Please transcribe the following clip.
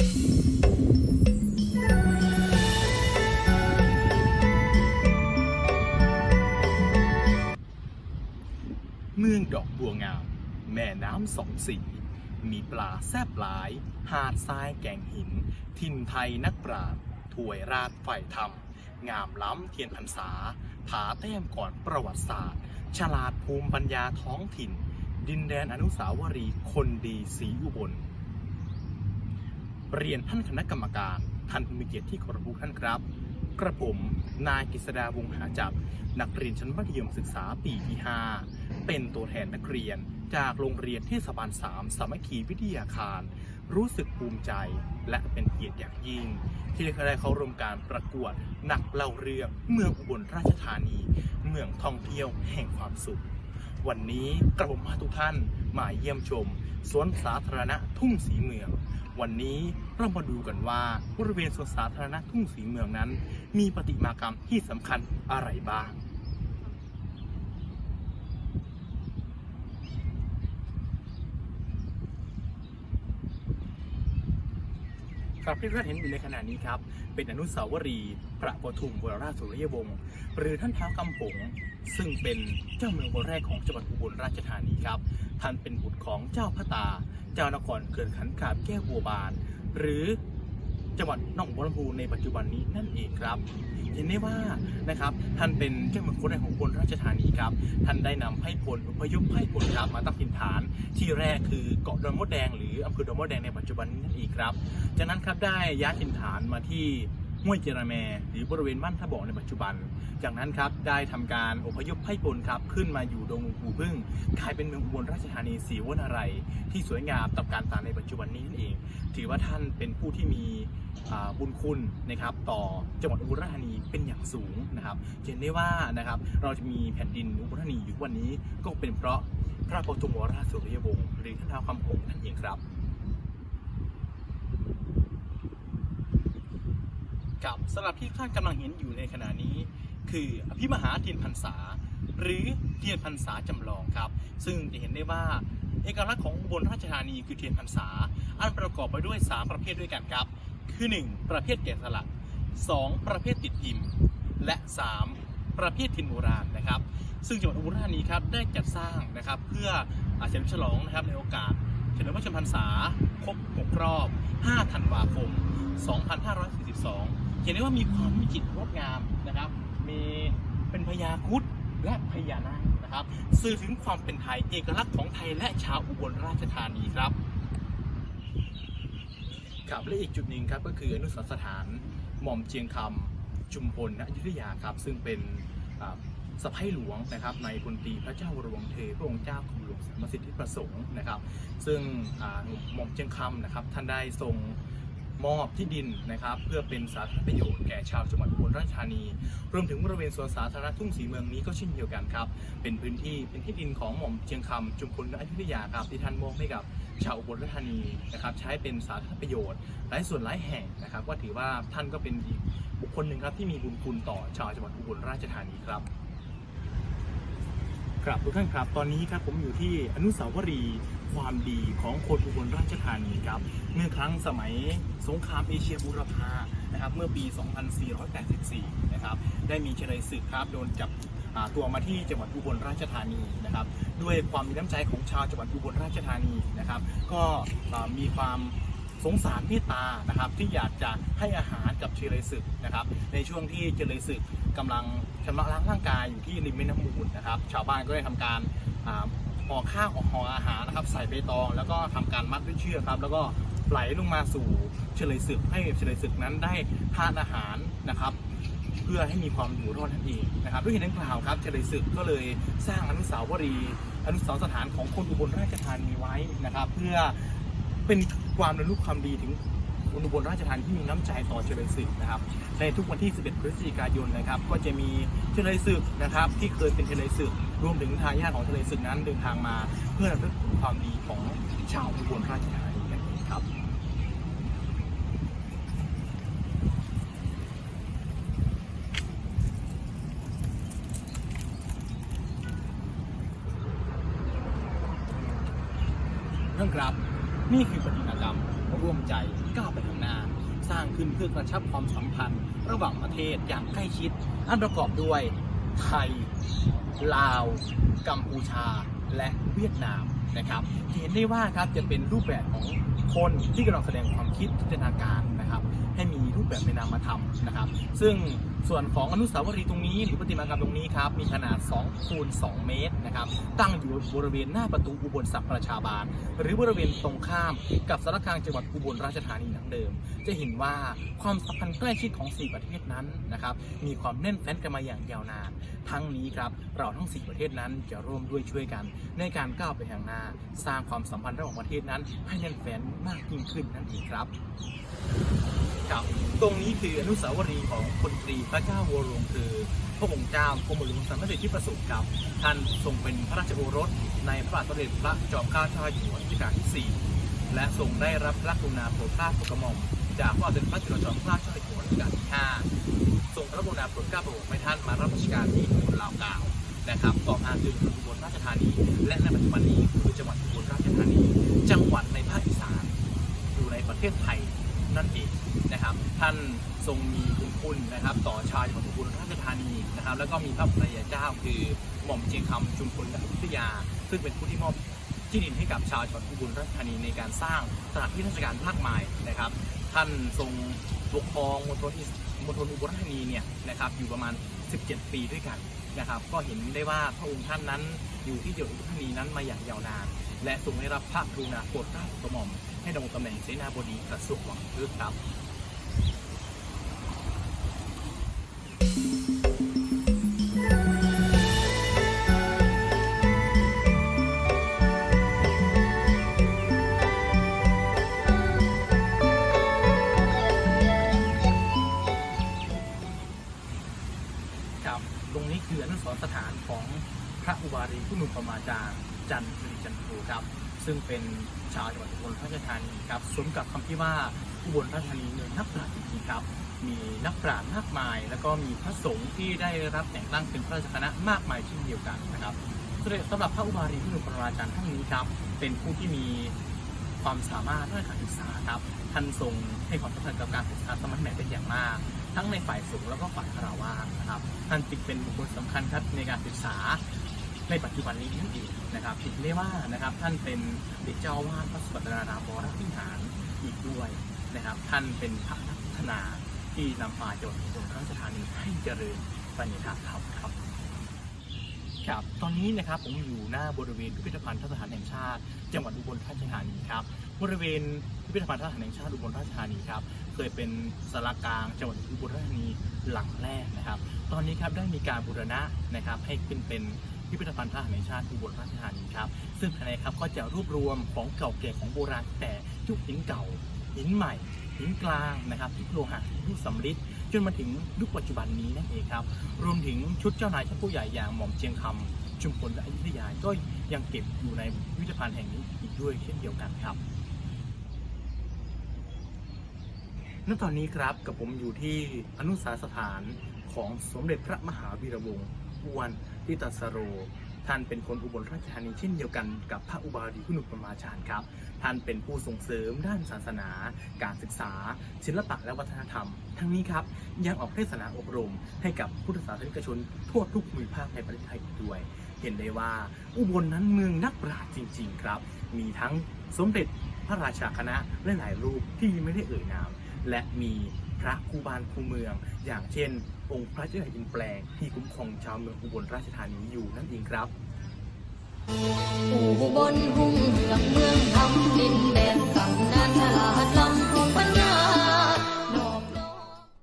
เมืองดอกบัวงาม แม่น้ำสองสี มีปลาแซบหลาย หาดทรายแก่งหิน ทินไทยนักปราชญ์ถวยราชฝ่ายธรรม งามล้ำเทียนพรรษา ผาแต้มก่อนประวัติศาสตร์ ฉลาดภูมิปัญญาท้องถิ่น ดินแดนอนุสาวรีย์คนดีสีอุบล เรียนท่านคณะกรรมการท่านผู้มีเกียรติที่เคารพท่านครับ กระผมนายกฤษดาวงหาจักรนักเรียนชั้นมัธยมศึกษาปีที่ 5 เป็นตัวแทนนักเรียนจากโรงเรียนเทศบาล 3 สามัคคีวิทยาคาร รู้สึกภูมิใจ และเป็นเกียรติอย่างยิ่ง ที่ได้เข้าร่วมการประกวดนักเล่าเรื่องเมืองอุบลราชธานี เมืองท่องเที่ยวแห่งความสุข วันนี้กระผมพาทุกท่านมาเยี่ยมชม สวนสาธารณะทุ่งสีเมือง วันนี้เรามาดูกันว่าบริเวณสวนสาธารณะทุ่งสีเมืองนั้น มีประติมากรรมที่สำคัญอะไรบ้าง ครับที่ท่านเห็นอยู่ในขณะนี้ครับ เป็นอนุสาวรีย์พระปทุมวรราชสุริยวงศ์หรือท่านท้าวกำผงซึ่งเป็นเจ้าเมืองคนแรกของจังหวัดอุบลราชธานีครับ ท่านเป็นบุตรของเจ้าพระตา เจ้านครเกิดขันขามแก้วบัวบาน หรือจังหวัดหนองบัวลำพูในปัจจุบันนี้นั่นเองครับ เห็นได้ว่านะครับท่านเป็นเจ้าเมืองคนแรกของอุบลราชธานีครับท่านได้นำไพร่พลอพยพไพร่พลครับมาตั้งถิ่นฐาน ที่แรกคือเกาะดอนมดแดงหรืออำเภอดอนมดแดงในปัจจุบันนี้นั่นเองครับ จากนั้นครับได้ย้ายถิ่นฐานมาที่ ห้วยเจรแมหรือบริเวณบ้านท่าบ่อในปัจจุบัน จากนั้นครับได้ทำการอพยพไพร่พลครับขึ้นมาอยู่ดงหูพึ่งกลายเป็นเมืองอุบลราชธานีศรีวนารายที่สวยงามตับการตาในปัจจุบันนี้นั่นเอง ถือว่าท่านเป็นผู้ที่มีอ่าบุญคุณนะครับต่อจังหวัดอุบลราชธานีเป็นอย่างสูงนะครับเห็นได้ว่านะครับเราจะมีแผ่นดินอุบลราชธานีอยู่วันนี้ก็เป็นเพราะพระปฐมวราชสุริยวงศ์หรือท่านท้าวคำหงนั่นเองครับ กับสำหรับที่ท่านกำลังเห็นอยู่ในขณะนี้ คืออภิมหาเทียนพรรษา หรือเทียนพรรษาจำลองครับ ซึ่งจะเห็นได้ว่าเอกลักษณ์ของบลราชธานีคือเทียนพรรษา อันประกอบไปด้วย 3 ประเภทด้วยกันครับ คือ 1 ประเภทแกะสลัก 2 ประเภทติดพิมพ์ และ 3 ประเภทเทินโบราณนะครับ ซึ่งจังหวัดอุบลราชธานีครับได้จัดสร้างนะครับเพื่ออาเฉลิมฉลองนะครับในโอกาสเฉลิมพระชนมพรรษาครบ 6 รอบ 5 ธันวาคม 2542 เห็นได้ว่ามีความวิจิตรงดงามนะครับ มีเป็นพญาคุดและพญานาคนะครับ สื่อถึงความเป็นไทยเอกลักษณ์ของไทยและชาวอุบลราชธานีครับครับและอีกจุดหนึ่งครับก็คืออนุสรสถานหม่อมเจียงคำจุมพลณอยุธยาครับ ซึ่งเป็นสะพ้ายหลวงนะครับ ในพลตรีพระเจ้าวรวงเธอพระองค์เจ้าคุณหลวงสมสิทธิประสงค์นะครับ ซึ่งหม่อมเจียงคำนะครับท่านได้ทรง มอบที่ดินนะครับ เพื่อเป็นสาธารณประโยชน์แก่ชาวจังหวัดอุบลราชธานี รวมถึงบริเวณสวนสาธารณะทุ่งสีเมืองนี้ก็เช่นเดียวกันครับ เป็นพื้นที่เป็นที่ดินของหม่อมเชียงคำจุมพลอยุธยาครับที่ท่านมอบให้กับชาวอุบลราชธานีนะครับ ใช้เป็นสาธารณประโยชน์หลายส่วนหลายแห่งนะครับก็ถือว่าท่านก็เป็นอีกบุคคลหนึ่งครับที่มีบุญคุณต่อชาวจังหวัดอุบลราชธานีครับครับทุกท่านครับตอนนี้ครับผมอยู่ที่อนุสาวรีย์ ความดีของคนอุบลราชธานีครับเมื่อครั้งสมัยสงครามเอเชียบูรพานะครับเมื่อปี 2484 นะครับได้มีเฉลยศึกครับโดนจับตัวมาที่จังหวัดอุบลราชธานีนะครับ ด้วยความมีน้ำใจของชาวจังหวัดอุบลราชธานีนะครับ ก็มีความสงสารเมตตานะครับที่อยากจะให้อาหารกับเฉลยศึกนะครับ ในช่วงที่เฉลยศึกกำลังชำระล้างร่างกายอยู่ที่ริมแม่น้ำมูลนะครับ ชาวบ้านก็ได้ทำการ ห่อข้าวห่ออาหารนะครับ ใส่ใบตอง แล้วก็ทำการมัดด้วยเชือกครับ แล้วก็ไหลลงมาสู่เฉลยศึกให้เฉลยศึกนั้นได้ทานอาหารนะครับ เพื่อให้มีความอยู่รอดนั่นเองนะครับด้วยเหตุดังกล่าวครับเฉลยศึกก็เลยสร้างอนุสาวรีย์อนุสาวรณ์สถานของคนอุบลราชธานีไว้นะครับ เพื่อเป็นความระลึกความดีถึง คนอุบลราชธานีที่มีน้ำใจต่อเฉลยศึกนะครับในทุกวันที่ 11 พฤศจิกายนนะครับก็จะมีเฉลยศึกนะครับที่เคยเป็นเฉลยศึกรวมถึงทายาทของเฉลยศึกนั้นเดินทางมาเพื่อระลึกถึงความดีของชาวอุบลราชธานีนั่นเองครับเรื่องครับ นี่คือปฏิมากรรมร่วมใจก้าวไปข้างหน้า สร้างขึ้นเพื่อกระชับความสัมพันธ์ ระหว่างประเทศอย่างใกล้ชิด อันประกอบด้วยไทย ลาว กัมพูชา และเวียดนามนะครับเห็นได้ว่าครับจะเป็นรูปแบบของคนที่กำลังแสดงความคิดจินตนาการนะครับให้มีรูปแบบเป็นนามธรรมนะครับ ซึ่งส่วนของอนุสาวรีย์ตรงนี้หรือประติมากรรมตรงนี้ครับมีขนาด2คูณ2เมตร นะครับตั้งอยู่บริเวณหน้าประตูอุบลศักดิ์ประชาบาล หรือบริเวณตรงข้ามกับสารกลางจังหวัดอุบลราชธานีดังเดิม จะเห็นว่าความสัมพันธ์ใกล้ชิดของ 4 ประเทศนั้นนะครับมีความแน่นแฟ้นกันมาอย่างยาวนาน ทั้งนี้ครับเราทั้ง 4 ประเทศนั้นจะร่วมด้วยช่วยกัน ในการก้าวไปข้างหน้า สร้างความสัมพันธ์ระหว่างประเทศนั้น ให้แน่นแฟ้นมากยิ่งขึ้นนั่นเองครับ ครับ ตรงนี้คืออนุสาวรีย์ของพลตรีพระเจ้าวรวงคือ พระองค์เจ้ากรมหลวงสมเด็จที่ประสูติกับ ท่านทรงเป็นพระราชโอรสในพระบาทสมเด็จพระจอมเกล้าเจ้าอยู่หัวรัชกาลที่ 4 และทรงได้รับพระกรุณาโปรดเกล้าโปรดกระหม่อมจากพระบาทสมเด็จพระจุลจอมเกล้าเจ้าอยู่หัวรัชกาลที่ 5 ทรงพระกรุณาโปรดเกล้าโปรดกระหม่อมให้ท่านมารับราชการที่อุบลลาวกาวนะครับต่อ เจียงคำจุมพลอยุธยา ซึ่งเป็นผู้ที่มอบที่ดินให้กับชาวจังหวัดอุบลราชธานีในการสร้างสถานที่ราชการมากมายนะครับ ท่านทรงปกครองมณฑลมณฑลอุบลราชธานีเนี่ยนะครับอยู่ประมาณ 17 ปีด้วยกันนะครับ ก็เห็นได้ว่าพระองค์ท่านนั้นอยู่ที่จังหวัดอุบลราชธานีนั้นมาอย่างยาวนาน และทรงได้รับพระกรุณาโปรดเกล้าโปรดกระหม่อมให้ดำรงตำแหน่งเสนาบดีกระทรวงวังพืชครับครับ ซึ่งเป็นชาวจังหวัดอุบลราชธานีครับสมกับคำที่ว่าอุบลราชธานีเมืองนักปราชญ์จริงๆครับมีนักปราชญ์มากมาย แล้วก็มีพระสงฆ์ที่ได้รับแต่งตั้งเป็นพระราชคณะมากมายเช่นเดียวกันนะครับสำหรับพระอุบารีผู้นุปมาจารย์ท่านนี้ครับ เป็นผู้ที่มีความสามารถด้านการศึกษาครับท่านทรงให้ความสำคัญกับการศึกษาสมัยใหม่เป็นอย่างมาก ทั้งในฝ่ายสูงแล้วก็ฝ่ายคารวะนะครับท่านจึงเป็นบุคคลสำคัญครับในการศึกษา ในปัจจุบันนี้นั่นเองนะครับผิดได้ว่านะครับท่านเป็นเด็กเจ้าวาดพระสุปตรารามวรวิหารอีกด้วยนะครับ ท่านเป็นพระนักพัฒนาที่นำมาจนจนราชธานีให้เจริญไปในทางธรรมครับครับตอนนี้นะครับผมอยู่หน้าบริเวณพิพิธภัณฑ์ทหารแห่งชาติ จังหวัดอุบลราชธานีครับบริเวณพิพิธภัณฑ์ทหารแห่งชาติอุบลราชธานีครับเคยเป็นสารกลางจังหวัดอุบลราชธานีหลังแรกนะครับ ตอนนี้ครับได้มีการบูรณะนะครับให้ขึ้นเป็น พิพิธภัณฑ์ทหารแห่งชาติอุบลราชธานีครับ ซึ่งภายในครับก็จะรวบรวมของเก่าแก่ของโบราณแต่ยุคหินเก่าหินใหม่หินกลางนะครับยุคโลหะยุคสำริดจนมาถึงยุคปัจจุบันนี้นั่นเองครับ รวมถึงชุดเจ้านายชั้นผู้ใหญ่อย่างหม่อมเจียงคำชุมพลและอยุธยาก็ยังเก็บอยู่ในพิพิธภัณฑ์แห่งนี้อีกด้วยเช่นเดียวกันครับณตอนนี้ครับกับผมอยู่ที่อนุสาสถานของสมเด็จพระมหาวีระวงศ์อวน ทิตัสโร ท่านเป็นคนอุบลราชธานีเช่นเดียวกันกับพระอุบาลีคุณุปมาจารย์ครับ ท่านเป็นผู้ส่งเสริมด้านศาสนา การศึกษา ศิลปะและวัฒนธรรม ทั้งนี้ครับยังออกเทศนาอบรม ให้กับพุทธศาสนิกชนทั่วทุกภูมิภาคในประเทศไทยอีกด้วย เห็นได้ว่าอุบลนั้นเมืองนักปราชญ์จริง ๆ ครับ มีทั้งสมเด็จพระราชาคณะและหลายรูปที่ไม่ได้เอ่ยนาม และมีพระคู่บ้านคู่เมือง อย่างเช่น องค์พระเจ้าแห่งดินแปลงที่คุ้มครองชาวเมืองอุบลราชธานีอยู่นั่นเองครับอุบลหุ่งเมืองเมืองทำดินแดนฝั่งนาทลาดลำพุงปัญญา